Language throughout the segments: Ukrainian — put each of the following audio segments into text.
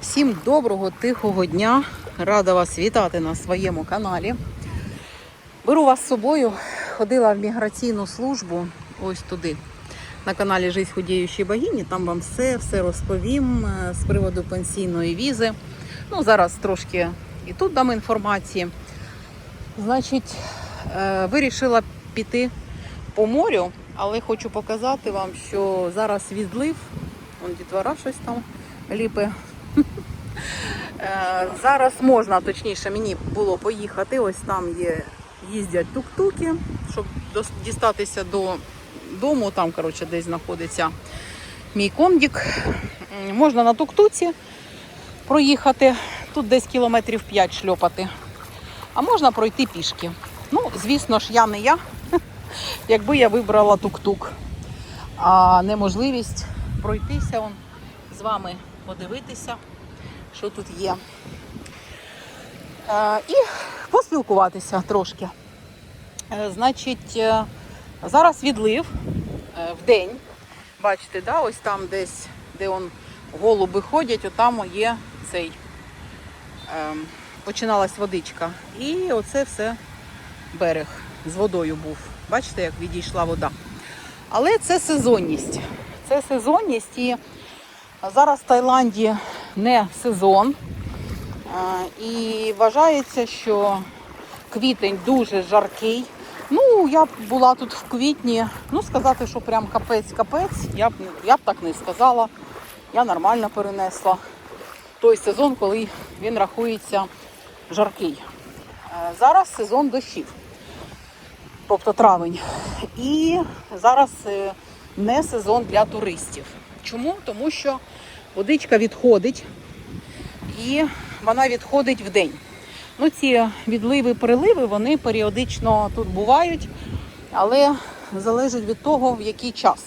Всім доброго, тихого дня. Рада вас вітати на своєму каналі. Беру вас з собою. Ходила в міграційну службу ось туди. На каналі Жизнь худіючої богині. Там вам все, все розповім е, з приводу пенсійної візи. Ну, зараз трошки і тут дам інформації. Значить, е, вирішила піти по морю, але хочу показати вам, що зараз відлив. Вон дітвора щось там ліпе. Е, Зараз можна, точніше, мені було поїхати. Ось там є, їздять тук-туки, щоб дістатися до дому. Там, коротше, десь знаходиться мій кондік. Можна на тук-туці проїхати. Тут десь кілометрів 5 шльопати. А можна пройти пішки. Ну, звісно ж, я не я, якби я вибрала тук-тук. А неможливість пройтися он, з вами подивитися, що тут є. Е, і поспілкуватися трошки. Е, значить, е, зараз відлив в день. Бачите, да? ось там десь, де он голуби ходять, отам є цей. ем, починалась водичка. І оце все берег з водою був. Бачите, як відійшла вода. Але це сезонність. Це сезонність і зараз в Таїланді не сезон. І вважається, що квітень дуже жаркий. Ну, я б була тут в квітні. Ну, сказати, що прям капець-капець, я б, я б так не сказала. Я нормально перенесла той сезон, коли він рахується жаркий. Зараз сезон дощів, тобто травень. І зараз е, не сезон для туристів. Чому? Тому що водичка відходить і вона відходить в день. Ну, ці відливи, приливи, вони періодично тут бувають, але залежить від того, в який час.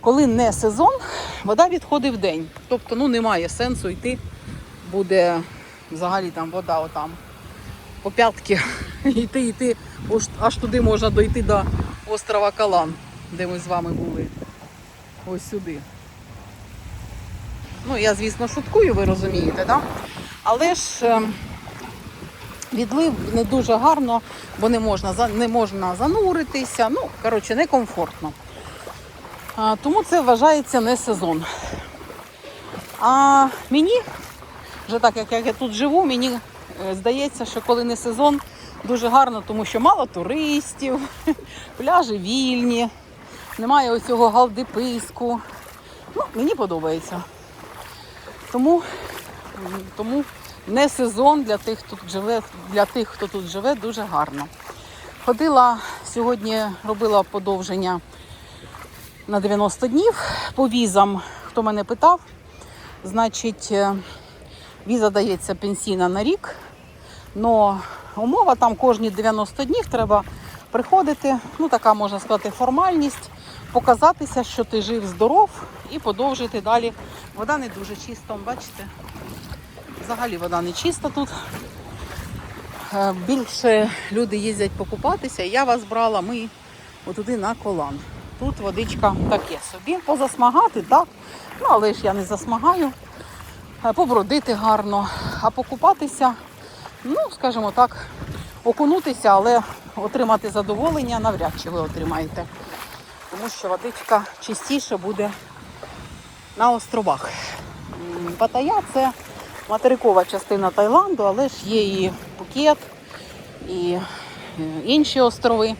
Коли не сезон, вода відходить в день. Тобто ну, немає сенсу йти, буде взагалі там вода отам по п'ятки йти, йти, аж туди можна дойти до острова Калан, де ми з вами були. Ось сюди. Ну, я, звісно, шуткую, ви розумієте, да? але ж е, відлив не дуже гарно, бо не можна, не можна зануритися. Ну, коротше, некомфортно. Тому це вважається не сезон. А мені, вже так як я тут живу, мені е, здається, що коли не сезон, дуже гарно, тому що мало туристів, пляжі вільні, немає ось цього галдиписку. Ну, мені подобається. Тому, тому не сезон для тих, хто тут живе, для тих, хто тут живе, дуже гарно. Ходила сьогодні, робила подовження на 90 днів по візам. Хто мене питав, значить, е, віза дається пенсійна на рік. Но умова там кожні 90 днів треба приходити. Ну, така можна сказати, формальність, показатися, що ти жив, здоров, і подовжити далі. Вода не дуже чиста, бачите? Взагалі вода не чиста тут. Е, Більше люди їздять покупатися. Я вас брала, ми отуди на колан. Тут водичка таке собі. Позасмагати, так. Ну, але ж я не засмагаю. Е, Побродити гарно, а покупатися, ну, скажімо так, окунутися, але отримати задоволення навряд чи ви отримаєте. Тому що водичка чистіше буде на островах. Паттайя – це материкова частина Таїланду, але ж є і Пукет, і е, інші острови.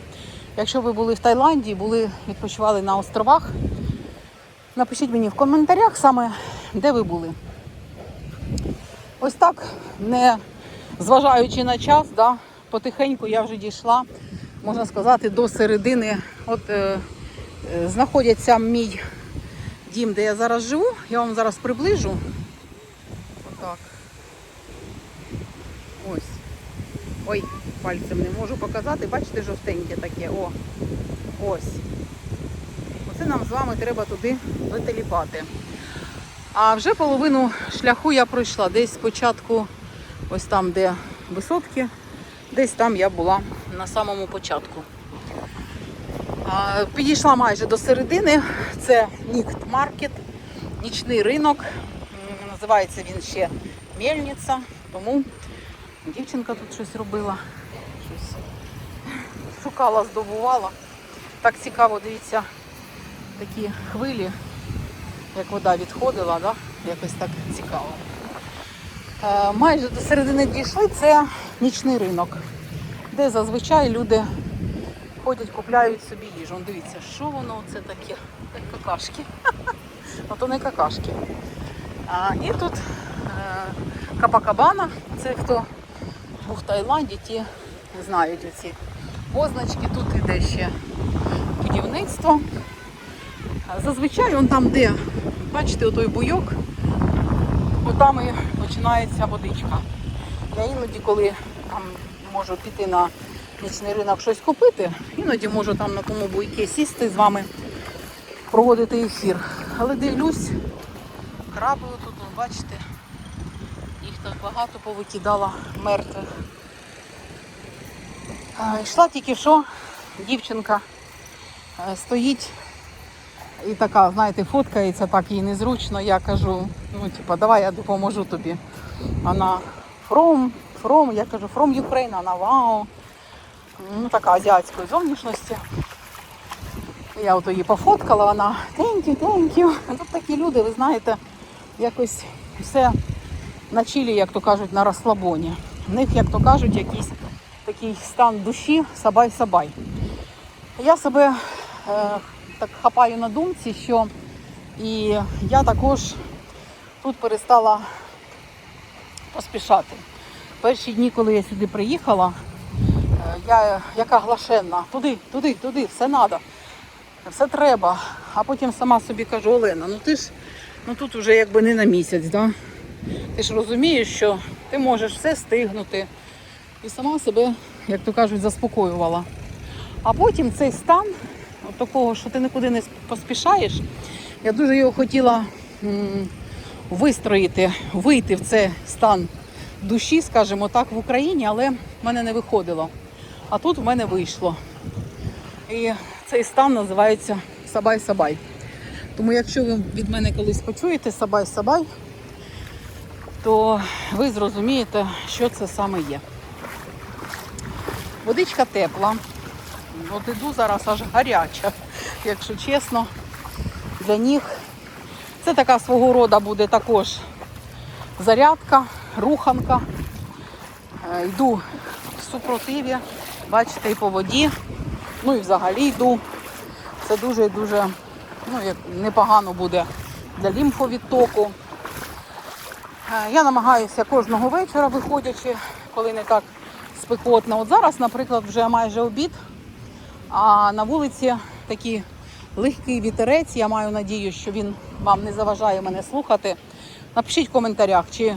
Якщо ви були в Таїланді, були, відпочивали на островах, напишіть мені в коментарях саме, де ви були. Ось так, не зважаючи на час, да, потихеньку я вже дійшла, можна сказати, до середини. От знаходиться мій дім, де я зараз живу. Я вам зараз приближу. Отак. Ось. Ой, пальцем не можу показати. Бачите, жовтеньке таке. О. Ось. Оце нам з вами треба туди вителіпати. А вже половину шляху я пройшла. Десь спочатку, ось там, де висотки, десь там я була на самому початку. Підійшла майже до середини. Це Нікт Маркет, нічний ринок. Називається він ще Мельниця. Тому дівчинка тут щось робила. Щось шукала, здобувала. Так цікаво, дивіться, такі хвилі, як вода відходила, да? якось так цікаво. Е, майже до середини дійшли, це нічний ринок, де зазвичай люди ходять, купляють собі їжу. Он Дивіться, що воно це таке? Як какашки. Ну то не какашки. А, і тут е, Капакабана, це хто був в Таїланді, ті знають оці позначки. Тут іде ще будівництво. Зазвичай он там, де, бачите, отой буйок, отам і починається водичка. Я іноді, коли там можу піти на нічний ринок щось купити, іноді можу там на тому буйки сісти з вами, проводити ефір. Але дивлюсь, краби тут, вон, бачите, їх так багато повикидала мертвих. Йшла тільки що дівчинка е, стоїть і така, знаєте, фоткається, так їй незручно. Я кажу, ну, типа, давай я допоможу тобі. Вона from, from, я кажу, from Ukraine, вона вау. Ну, така азіатської зовнішності. Я от її пофоткала, вона thank you, thank you. Тут такі люди, ви знаєте, якось все на чилі, як то кажуть, на розслабоні. В них, як то кажуть, якийсь такий стан душі сабай-сабай. Я себе е, так хапаю на думці, що і я також тут перестала поспішати. Перші дні, коли я сюди приїхала, я яка глашенна, туди, туди, туди, все треба, все треба. А потім сама собі кажу, Олена, ну ти ж ну тут вже якби не на місяць, да? ти ж розумієш, що ти можеш все стигнути. І сама себе, як то кажуть, заспокоювала. А потім цей стан, от такого, що ти нікуди не поспішаєш, я дуже його хотіла м, вистроїти, вийти в цей стан душі, скажімо так, в Україні, але в мене не виходило. А тут в мене вийшло. І цей стан називається Сабай-Сабай. Тому якщо ви від мене колись почуєте Сабай-Сабай, то ви зрозумієте, що це саме є. Водичка тепла. От іду зараз аж гаряча, якщо чесно, для них. Це така свого роду буде також зарядка, руханка. Е, Йду в супротиві, бачите, і по воді. Ну і взагалі йду. Це дуже дуже ну, як непогано буде для лімфовідтоку. Е, Я намагаюся кожного вечора, виходячи, коли не так спекотно. От зараз, наприклад, вже майже обід, а на вулиці такий легкий вітерець. Я маю надію, що він вам не заважає мене слухати. Напишіть в коментарях, чи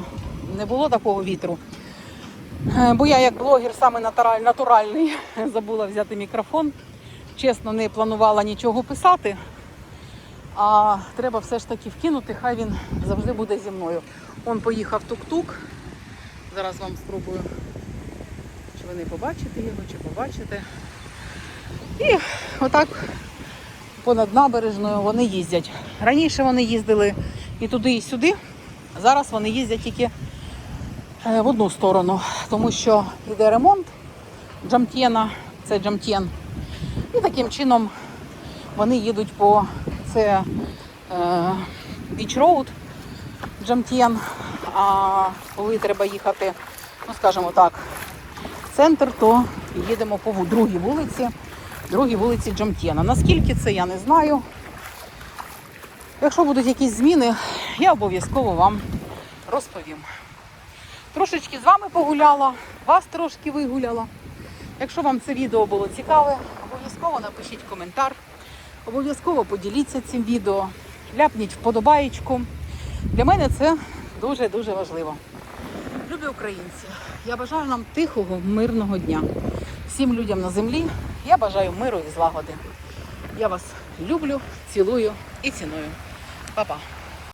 не було такого вітру. Е, Бо я як блогер саме натуральний забула взяти мікрофон. Чесно, не планувала нічого писати. А треба все ж таки вкинути, хай він завжди буде зі мною. Он поїхав тук-тук. Зараз вам спробую, чи ви не побачите його, чи побачите. І отак понад набережною вони їздять. Раніше вони їздили і туди, і сюди. Зараз вони їздять тільки в одну сторону, тому що йде ремонт Джамтєна, це Джамтєн. І таким чином вони їдуть по це е, Beach Road Джамтєн. А коли треба їхати, ну скажімо так, в центр, то їдемо по другій вулиці, другій вулиці Джамтєна. Наскільки це, я не знаю. Якщо будуть якісь зміни, я обов'язково вам розповім. Трошечки з вами погуляла, вас трошки вигуляла. Якщо вам це відео було цікаве, обов'язково напишіть коментар, обов'язково поділіться цим відео, ляпніть вподобаєчку. Для мене це дуже-дуже важливо. Любі українці, я бажаю нам тихого, мирного дня. Всім людям на землі я бажаю миру і злагоди. Я вас люблю, цілую і ціную. Па-па.